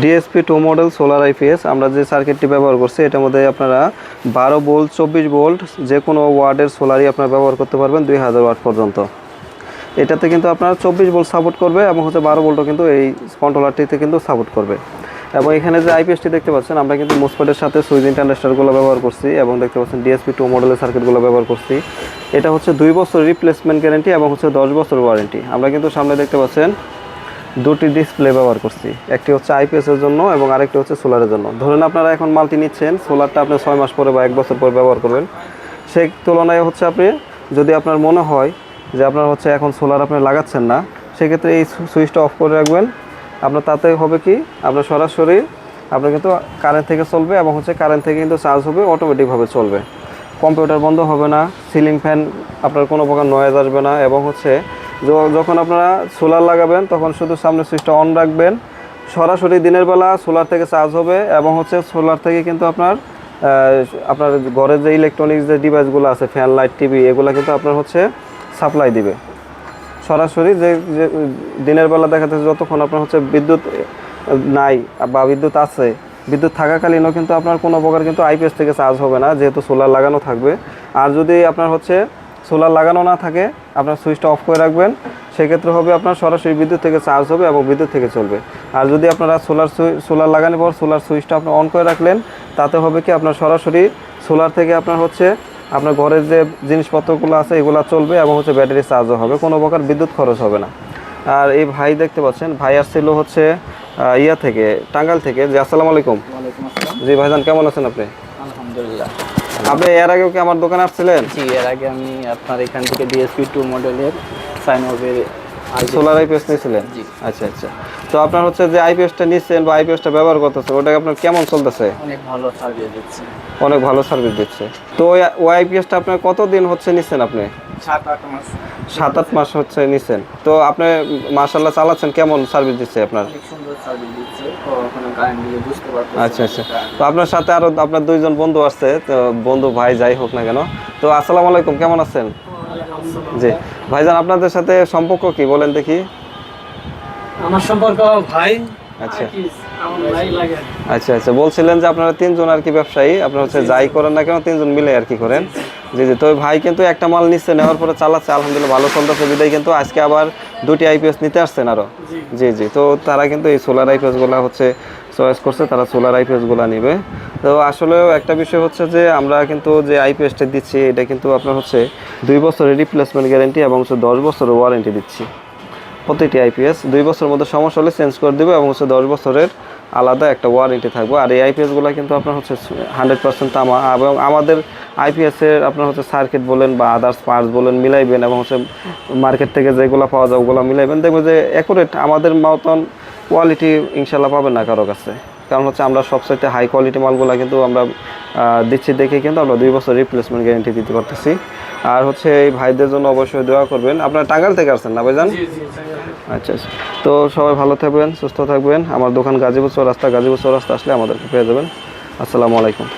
DSP to model solar IPS আমরা যে সার্কিটটি ব্যবহার করছি, এটার মধ্যে আপনারা বারো ভোল্ট চব্বিশ ভোল্ট যে কোনো ওয়ার্ডের সোলারই আপনারা ব্যবহার করতে পারবেন দুই হাজার ওয়াট পর্যন্ত। এটাতে কিন্তু আপনার চব্বিশ ভোল্ট সাপোর্ট করবে এবং হচ্ছে বারো ভোল্টও কিন্তু এই কন্ট্রোলারটিতে কিন্তু সাপোর্ট করবে। এবং এখানে যে আইপিএসটি দেখতে পাচ্ছেন, আমরা কিন্তু মোসপেটের সাথে সুইচ ইন্টারনেস্টারগুলো ব্যবহার করছি এবং দেখতে পাচ্ছেন ডিএসপি টু মডেলের সার্কিটগুলো ব্যবহার করছি। এটা হচ্ছে দুই বছর রিপ্লেসমেন্ট গ্যারেন্টি এবং হচ্ছে দশ বছর ওয়ারেন্টি আমরা কিন্তু সামনে দেখতে পাচ্ছেন দুটি ডিসপ্লে ব্যবহার করছি। একটি হচ্ছে আইপিএস এর জন্য এবং আরেকটি হচ্ছে সোলারের জন্য। ধরুন আপনারা এখন মালটি নিচ্ছেন সোলারটা আপনি ছয় মাস পরে বা এক বছর পরে ব্যবহার করবেন। সেই তুলনায় হচ্ছে আপনি, যদি আপনার মনে হয় যে আপনার হচ্ছে এখন সোলার আপনি লাগাচ্ছেন না, সেক্ষেত্রে এই সুইচটা অফ করে রাখবেন। আপনার তাতে হবে কি, আপনার সরাসরি আপনার কিন্তু কারেন্ট থেকে চলবে এবং হচ্ছে কারেন্ট থেকে কিন্তু চার্জ হবে অটোমেটিকভাবে চলবে। কম্পিউটার বন্ধ হবে না সিলিং ফ্যান আপনার কোনো প্রকার নয়েজ আসবে না এবং হচ্ছে যখন আপনারা সোলার লাগাবেন, তখন শুধু সামনে সুইচটা অন রাখবেন। সরাসরি দিনের বেলা সোলার থেকে চার্জ হবে এবং হচ্ছে সোলার থেকে কিন্তু আপনার আপনার ঘরের যে ইলেকট্রনিক্স যে ডিভাইসগুলো আছে ফ্যান লাইট টিভি এগুলো কিন্তু আপনার হচ্ছে সাপ্লাই দিবে। সরাসরি যে দিনের বেলা দেখা যাচ্ছে যতক্ষণ আপনার হচ্ছে বিদ্যুৎ নাই বা বিদ্যুৎ আছে, বিদ্যুৎ থাকাকালীনও কিন্তু আপনার কোনো প্রকার কিন্তু আইপিএস থেকে চার্জ হবে না, যেহেতু সোলার লাগানো থাকবে। আর যদি আপনার হচ্ছে সোলার লাগানো না থাকে আপনার সুইচটা অফ করে রাখবেন। সেক্ষেত্রে হবে আপনার সরাসরি বিদ্যুৎ থেকে চার্জ হবে এবং বিদ্যুৎ থেকে চলবে। আর যদি আপনারা সোলার সোলার লাগানোর পর সোলার সুইচটা আপনি অন করে রাখলেন তাতে হবে কি আপনার সরাসরি সোলার থেকে আপনার হচ্ছে আপনার ঘরের যে জিনিসপত্রগুলো আছে এগুলো চলবে এবং হচ্ছে ব্যাটারি চার্জও হবে। কোনো প্রকার বিদ্যুৎ খরচ হবে না। আর এই ভাই দেখতে পাচ্ছেন ভাই আসছিল হচ্ছে ইয়া থেকে টাঙ্গাইল থেকে। জি আসসালামু আলাইকুম। জি ভাইজান কেমন আছেন আপনি? আলহামদুলিল্লাহ। আপনি এর আগেও কি আমার দোকানে আসছিলেন? জি এর আগে আমি আপনার এখান থেকে ডিএসপি টু মডেলের সাইনোভের সোলার আইপিএস নিয়েছিলেন। আচ্ছা আচ্ছা। তো আপনার হচ্ছে যে আইপিএসটা নিচ্ছেন বা আইপিএসটা ব্যবহার করতেছে ওটা আপনার কেমন চলতেছে? অনেক ভালো সার্ভিস দিচ্ছে। অনেক ভালো সার্ভিস দিচ্ছে। তো ওই- আইপিএসটা আপনার কতদিন হচ্ছে নিচ্ছেন আপনি? সাত আট মাস। সাত আট মাস হচ্ছে তো আপনি মার্শাল্লাহ চালাচ্ছেন কেমন সার্ভিস দিচ্ছে আপনার? আচ্ছা আচ্ছা। তো আপনার সাথে আরও আপনার দুইজন বন্ধু আসছে তো বন্ধু ভাই যাই হোক না কেন। তো আসসালামু আলাইকুম কেমন আছেন? জি। ভাইজান আপনাদের সাথে সম্পর্ক কি বলেন দেখি। আমার সম্পর্ক ভাই আচ্ছা। আচ্ছা আচ্ছা। বলছিলেন যে আপনারা তিনজন আর কি ব্যবসায়ী আপনারা হচ্ছে যাই করেন না কেন তিনজন মিলে আর কি করেন। জি জি। তো ভাই কিন্তু একটা মাল নিচ্ছে নেওয়ার পরে চালাচ্ছে আলহামদুলিল্লাহ ভালো চলতেছে। বিদায় কিন্তু আজকে আবার দুটি আইপিএস নিতে আসছেন আরও। জি। জি তো তারা কিন্তু এই সোলার আইপিএসগুলা হচ্ছে চয়েস করছে, তারা সোলার আইপিএসগুলা নিবে। তো আসলেও একটা বিষয় হচ্ছে যে, আমরা কিন্তু যে আইপিএসটা দিচ্ছি, এটা কিন্তু আপনার হচ্ছে দুই বছরের রিপ্লেসমেন্ট গ্যারেন্টি এবং হচ্ছে দশ বছরের ওয়ারেন্টি দিচ্ছি। প্রতিটি আইপিএস দুই বছরের মধ্যে সমস্যা হলে চেঞ্জ করে দেবে এবং হচ্ছে দশ বছরের আলাদা একটা ওয়ারেন্টি থাকবে। আর এই আইপিএসগুলো কিন্তু আপনার হচ্ছে হান্ড্রেড পার্সেন্ট তামা, এবং আমাদের আইপিএসের আপনার হচ্ছে সার্কিট বলেন বা আদার্স পার্টস বলেন মিলাইবেন এবং হচ্ছে মার্কেট থেকে যেগুলো পাওয়া যায় ওগুলো মিলাইবেন। দেখবেন যে অ্যাকুরেট আমাদের মতন কোয়ালিটি ইনশাল্লাহ পাবেন না কারও কাছে। কারণ হচ্ছে আমরা সবসাইতে হাই কোয়ালিটি মালগুলো কিন্তু আমরা দিচ্ছি দেখে কিন্তু আমরা দুই বছর রিপ্লেসমেন্ট গ্যারেন্টি দিতে পারতেছি। আর হচ্ছে এই ভাইদের জন্য অবশ্যই দোয়া করবেন। আপনারা টাঙ্গাইল থেকে আসছেন না ভাইজান? আচ্ছা আচ্ছা। তো সবাই ভালো থাকবেন সুস্থ থাকবেন। আমার দোকান গাজীপুর চৌরাস্তা গাজীপুর চৌরাস্তা আসলে আমাদেরকে পেয়ে যাবেন। আসসালামু আলাইকুম।